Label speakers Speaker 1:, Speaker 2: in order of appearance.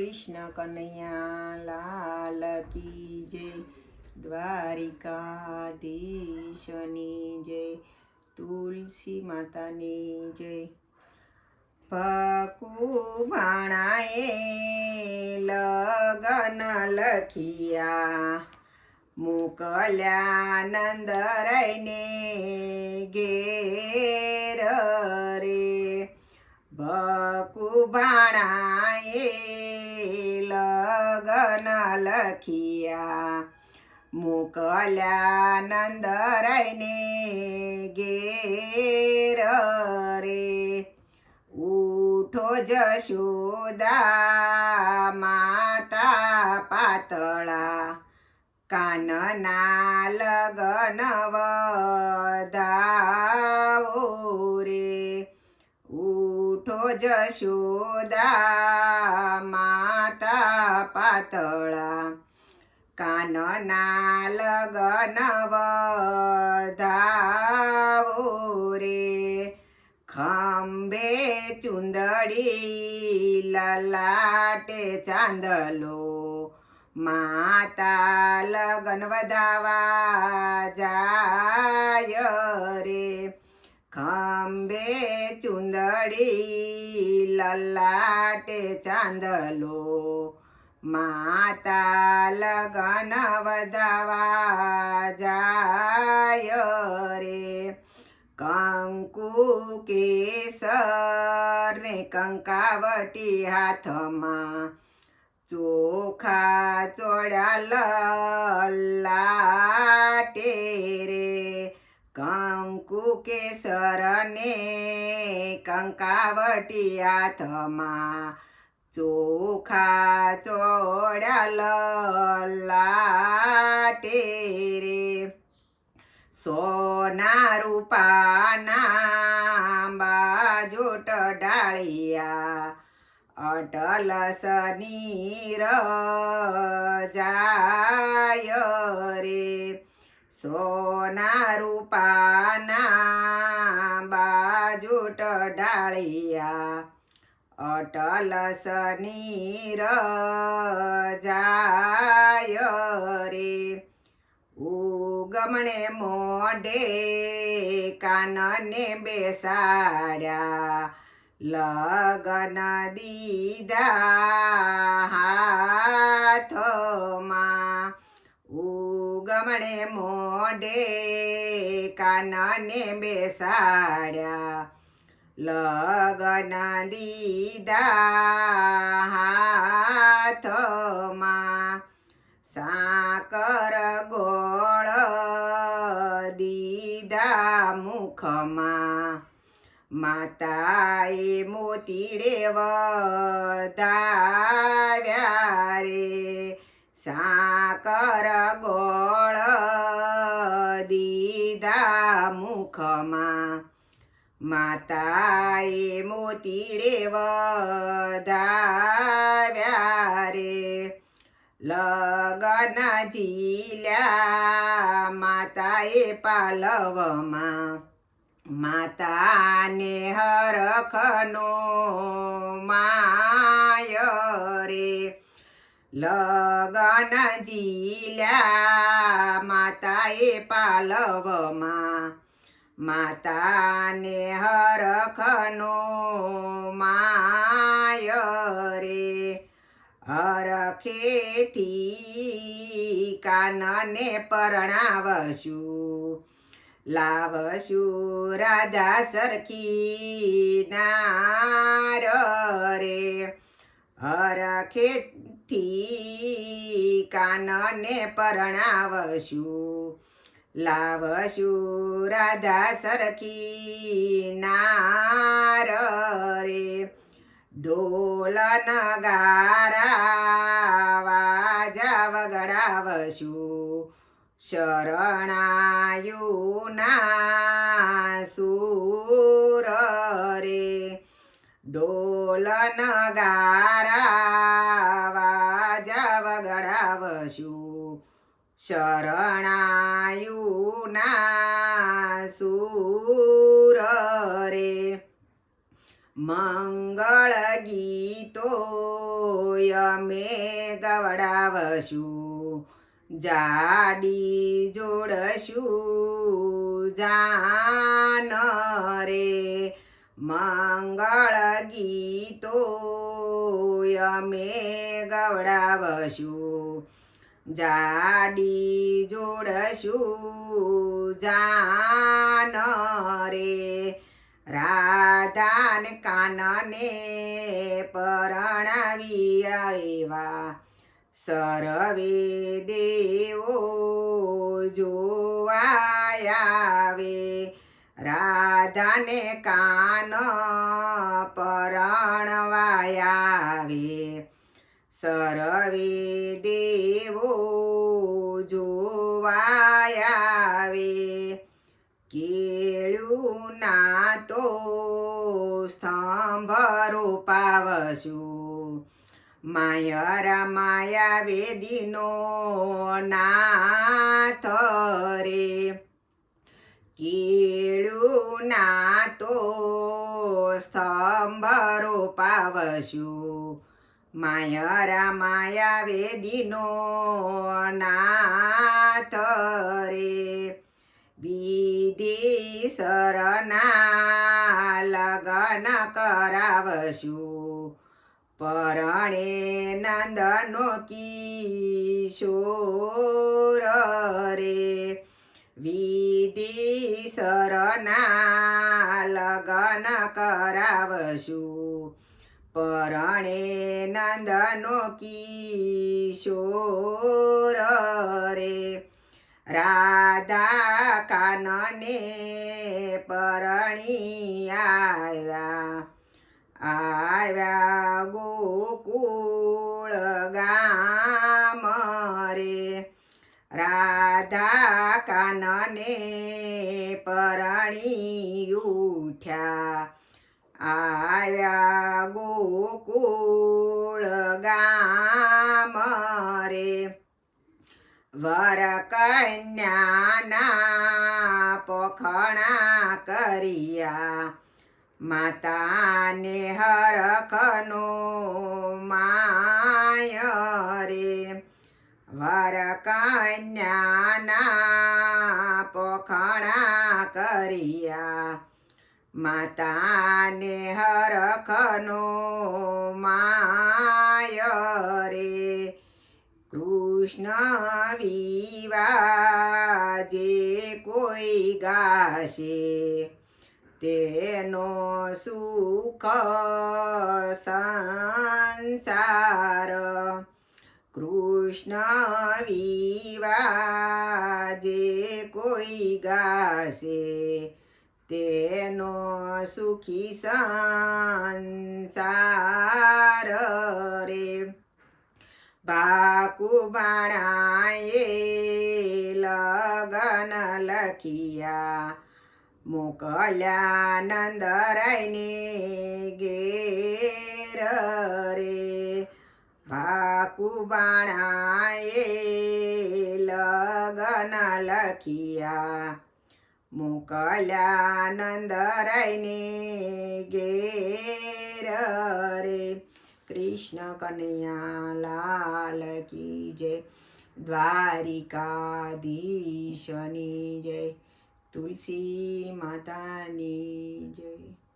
Speaker 1: કૃષ્ણ કનૈયા લાલ કી જય. દ્વારિકાધીશની જય. તુલસી માતાની જય. પકુ ભાણાએ લગન લખિયા. મોકલ્યા નંદરાયને ઘેર રે. ભકુભાણાએ લગન લખિયા મોકલ્યા નંદરાયને ઘેર રે. ઉઠો જશોદા માતા પાતળા. કાનના લગન વધાવો રે. ઉઠો જશોદા માતા પાતળા. કાનના લગન વધાવો રે. ખંભે ચુંદડી લલાટે ચાંદલો. માતા લગન વધાવા જાય રે. ખંભે ચુંદડી, લલાટે ચાંદલો, માતા લગન વધાવા જાય રે. કંકુ કેસર ને કંકાવટી હાથમાં, ચોખા ચોડ્યા લાટે રે. કંકુ કેસર ને કંકાવટી હાથમાં ચોખા ચોડ્યા લાટે રે. સોના રૂપાના બાજોટ ડાળિયા અટલ સની રે સોના રૂપાના બાજુટ ડાળિયા અટલ સનીર જાય રે. ઉગમણે મોઢે કાનને બેસાડ્યા, લગન દીધા હાથમાં. ઉગમણે મોઢે કાનને બેસાડ્યા. લગન દીદા હાથમાં સાકર ગોળ દીદા મુખમાં. માતાએ મોતીડે વધાવ્યા રે. સાકર ગોળ દીધા મુખમાં. માતાએ મોતીડે વધાવ્યા રે. લગન જીલ્યા માતાએ પાલવમાં. માતાને હરખનો રે લગન જીલ્યા માતાએ પાલવમાં માતાને હરખનો માય રે. હરખેથી કાનને પરણાવશું, લાવશું રાધા સરખી નાર રે. હરખેથી કાનને પરણાવશું. લાવશું રાધા સરખી નાર રે. ઢોલ નગારા વગડાવશું. શરણાયુના સુર રે. ઢોલ નગારા વાજા વગડાવશું શરણાયુના સુર રે મંગળ ગીતો અમે ગવડાવશું જાડી જોડશું જાન રે મંગળ ગીતો અમે ગવડાવશું. જાડી જોડશું. જાન રે રાધાન કાનને પરણાવી આવ્યા. સરવે દેવો જોવાયાવે રાધાને કાન પરણવાયાવે. સરવે દેવો જોવાયાવે. કેળું ના તો સ્તંભ રોપાવશું. માયરા માયા વેદીનો નાથ રે. કેળું ના તો સ્તંભ રોપાવશું માયરા માયા વેદીનો નાથ રે વિધિસરના લગન કરાવશું પરણે નંદનો કિશોર રે વિધિસરના લગન કરાવશું. પરણે નંદનો કિશોર રે રાધા કાનને પરણી આવ્યા. આવ્યા ગોકુળ ગામ રે રાધા કાનને પરણી ઉઠ્યા. આવ્યા ગોકુળ ગામ રે. વર કન્યાના પોખણા કર્યા. માતાને હરખનો માય રે. વર કન્યાના કર્યા માતાને હરખનો માય રે. કૃષ્ણ વિવા જે કોઈ ગાશે તેનો સુખ સંસાર. કૃષ્ણ વિવા જે કોઈ ગાશે તેનો સુખી સંસાર રે. ભાકુબાણાએ લગન લખિયા મોકલ્યા નંદરાયને ગેર રે. ભાકુબાણાએ લગન લખિયા. મોકલ્યા નંદરાયને ઘેર રે. કૃષ્ણ કનૈયા લાલ કી જય. દ્વારિકાધીશની જય. તુલસી માતાની જય.